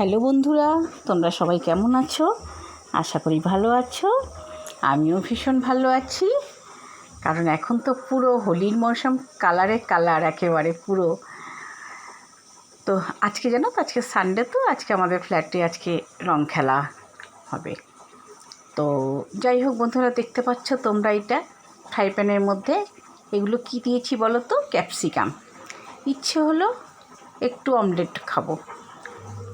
Hello বন্ধুরা, তোমরা সবাই কেমন আছো? আশা করি ভালো আছো। আমিও ভীষণ ভালো আছি। কারণ এখন তো পুরো হোলির মরশুম কালারে কালার, একেবারে পুরো। তো আজকে জানো তো, আজকে সানডে তো, আজকে আমাদের ফ্ল্যাটে আজকে রং খেলা হবে। তো যাই হোক বন্ধুরা, দেখতে পাচ্ছ তোমরা এটা ফ্রাই প্যানের মধ্যে। এগুলো কি দিয়েছি বলো তো? ক্যাপসিকাম। ইচ্ছে হলো একটু অমলেট খাব।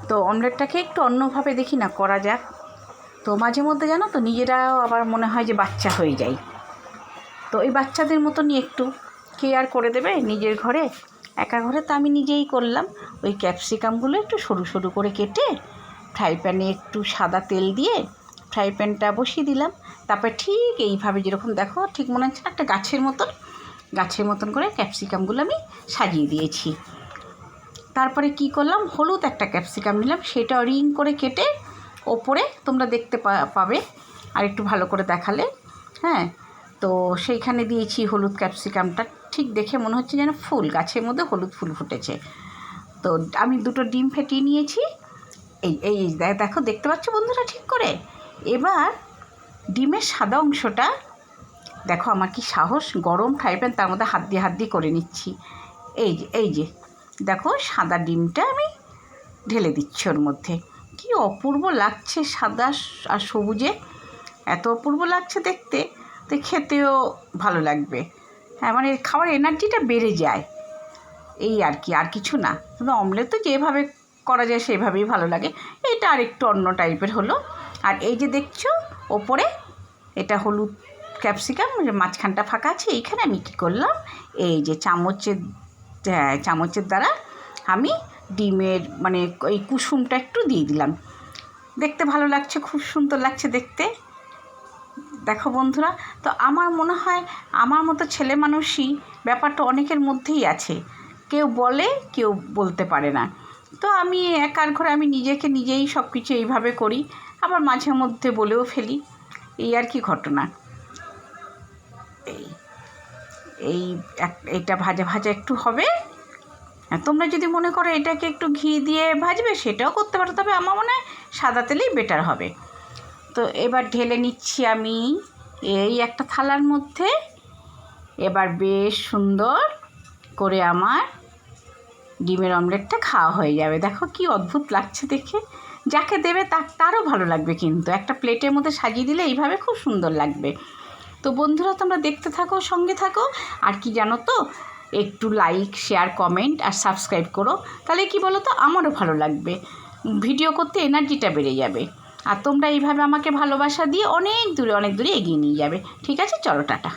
তো অমলেটটাকে একটু অন্যভাবে দেখি না, করা যাক। তো মাঝে মধ্যে জানো তো, নিজেরাও আবার মনে হয় যে বাচ্চা হয়ে যায়। তো এই বাচ্চাদের মতনই একটু কেয়ার করে দেবে নিজের ঘরে। একা ঘরে তো আমি নিজেই করলাম। ওই ক্যাপসিকামগুলো একটু সরু সরু করে কেটে ফ্রাই প্যানে একটু সাদা তেল দিয়ে ফ্রাই প্যানটা বসিয়ে দিলাম। তারপরে ঠিক এইভাবে যেরকম দেখো, ঠিক মনে হচ্ছে একটা গাছের মতন গাছের মতন করে ক্যাপসিকামগুলো আমি সাজিয়ে দিয়েছি। তারপরে কি করলাম? হলুদ একটা ক্যাপসিকাম নিলাম। সেটা রিং করে কেটে ওপরে তোমরা দেখতে পাবে। আর একটু ভালো করে দেখালে। হ্যাঁ? তো সেইখানে দিয়েছি হলুদ ক্যাপসিকামটা ঠিক দেখে মনে হচ্ছে যেন ফুল। গাছের মধ্যে হলুদ ফুল ফুটেছে। তো আমি দুটো ডিম ফেটিয়ে নিয়েছি। এই এই এই দেখো, দেখতে পাচ্ছ বন্ধুরা ঠিক করে? এবার ডিমের সাদা অংশটা, দেখো আমার কি সাহস, গরম ফ্রাই প্যান তার মধ্যে হাত দিয়ে হাত দিয়ে করে নিচ্ছি। এই যে এই যে দেখো সাদা ডিমটা আমি ঢেলে দিচ্ছি ওর মধ্যে। কি অপূর্ব লাগছে সাদা আর সবুজে। এত অপূর্ব লাগছে দেখতে, তো খেতেও ভালো লাগবে। হ্যাঁ মানে খাওয়ার এনার্জিটা বেড়ে যায়। এই আর কি, আর কিছু না। কিন্তু অমলেট তো যেভাবে করা যায় সেভাবেই ভালো লাগে। এটা আর একটু অন্য টাইপের হলো। আর এই যে দেখছ, ওপরে এটা হলুদ ক্যাপসিকাম, মাঝখানটা ফাঁকা আছে, এইখানে আমি কী করলাম, এই যে চামচের চামচের দ্বারা আমি ডিমের মানে ওই কুসুমটা একটু দিয়ে দিলাম। দেখতে ভালো লাগছে, খুব সুন্দর লাগছে দেখতে। দেখো বন্ধুরা, তো আমার মনে হয়, আমার মতো ছেলে মানুষই ব্যাপারটা অনেকের মধ্যেই আছে। কেউ বলে, কেউ বলতে পারে না। তো আমি একার ঘরে আমি নিজেকে নিজেই সব কিছু এইভাবে করি, আবার মাঝে মধ্যে বলেও ফেলি। এই আর কি ঘটনা। এই এটা ভাজা ভাজা একটু হবে। তোমরা যদি মনে করো এটাকে একটু ঘি দিয়ে ভাজবে, সেটাও করতে পারো। তবে আমার মনে হয় সাদা তেলেই বেটার হবে। তো এবার ঢেলে নিচ্ছি আমি এই একটা থালার মধ্যে। এবার বেশ সুন্দর করে আমার ডিমের অমলেটটা খাওয়া হয়ে যাবে। দেখো কি অদ্ভুত লাগছে দেখে। যাকে দেবে তার তারও ভালো লাগবে কিন্তু। একটা প্লেটের মধ্যে সাজিয়ে দিলে এইভাবে খুব সুন্দর লাগবে। তো বন্ধুরা, তোমরা দেখতে থাকো, সঙ্গে থাকো। আর কি জানো তো, একটু লাইক শেয়ার কমেন্ট আর সাবস্ক্রাইব করো। তাহলে কি বলো তো আমারও ভালো লাগবে। ভিডিও করতে এনার্জিটা বেড়ে যাবে। আর তোমরা এইভাবে আমাকে ভালোবাসা দিয়ে অনেক দূরে অনেক দূরে এগিয়ে নিয়ে যাবে। ঠিক আছে? চলো, টাটা।